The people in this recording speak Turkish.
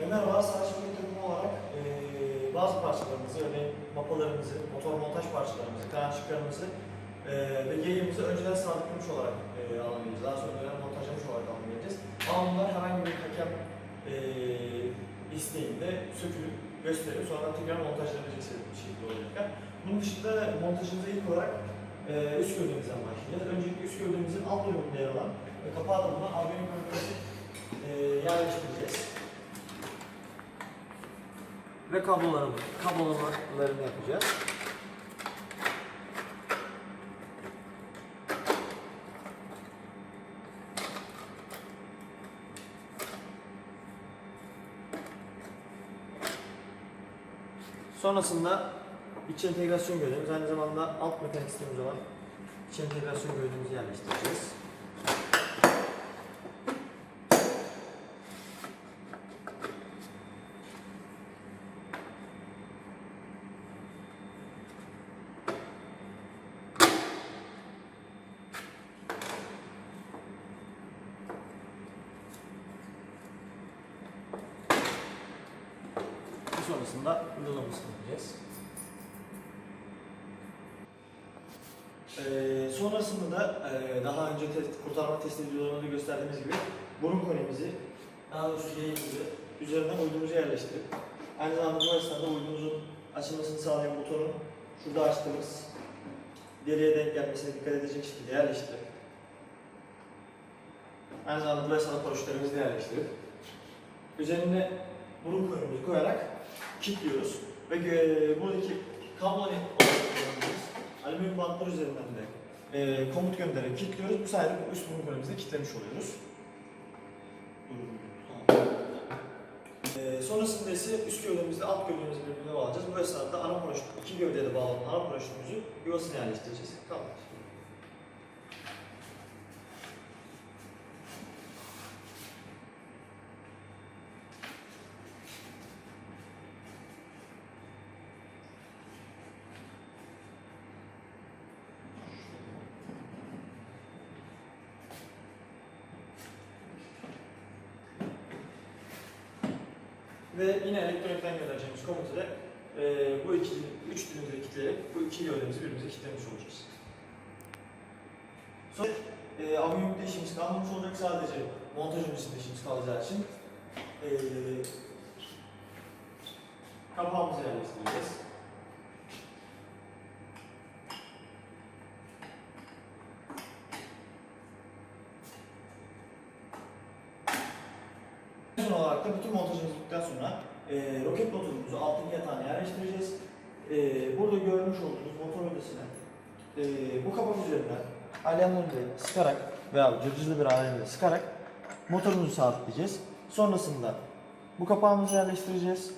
Merhaba, Milli Takımı olarak e, bazı parçalarımızı, örneğin mapalarımızı, motor montaj parçalarımızı, karançıklarımızı e, ve yayımızı önceden sabitlemiş olarak e, alamayacağız. Daha sonra önceden montajlamış olarak alamayacağız. Ama bunlar herhangi bir hakem e, isteğinde sökülüp gösterip sonra tekrar montajlanabilecek bir şekilde olacaklar. Bunun dışında montajımıza ilk olarak e, üst gövdemizden başlayacağız. Öncelikle üst gövdemizin alt bölümünde yer alan ve kapağı da bulunan alüminyum e, yerleştireceğiz ve kablolarını, kablolamalarını yapacağız. Sonrasında iç entegrasyon gövdemiz, aynı zamanda alt mekanik sistemimiz olan iç entegrasyon gövdemizi yerleştireceğiz. Sonrasında uygulamasını yapacağız. Ee, sonrasında da e, daha önce test, kurtarma test videolarında gösterdiğimiz gibi burun konemizi, daha doğrusu yayımızı üzerine uydumuzu yerleştirip aynı zamanda bu esnada uydumuzun açılmasını sağlayan motorun şurada açtığımız deliğe denk gelmesine dikkat edecek şekilde yerleştirip aynı zamanda bu esnada paraşütlerimizi de yerleştirip üzerine burun konumuzu koyarak kilitliyoruz ve e, buradaki kablo alüminyum bantlar üzerinden de e, komut göndererek kilitliyoruz. Bu sayede üst burun da kilitlemiş oluyoruz. E, sonrasında ise üst gövdemizle alt gövdemizi birbirine bağlayacağız. Bu esnada ana paraşüt, iki gövdeye de bağlanan ana paraşütümüzü yuvasına yerleştireceğiz. Tamam. Ve yine elektronikten göndereceğimiz komutu da e, bu iki, üç dilimize kilitleyerek bu iki gövdemizi birbirimize kilitlemiş olacağız. Sonra e, amiyum işimiz kalmamış olacak sadece montaj öncesinde işimiz kalacağı için e, kapağımızı yerleştireceğiz. Son olarak da bütün montajımız bittikten sonra e, roket motorumuzu altın yatağına yerleştireceğiz. E, burada görmüş olduğunuz motor ödesine e, bu kapak üzerinden alyanlarını sıkarak veya cırcızlı bir alyanla sıkarak motorumuzu sabitleyeceğiz. Sonrasında bu kapağımızı yerleştireceğiz.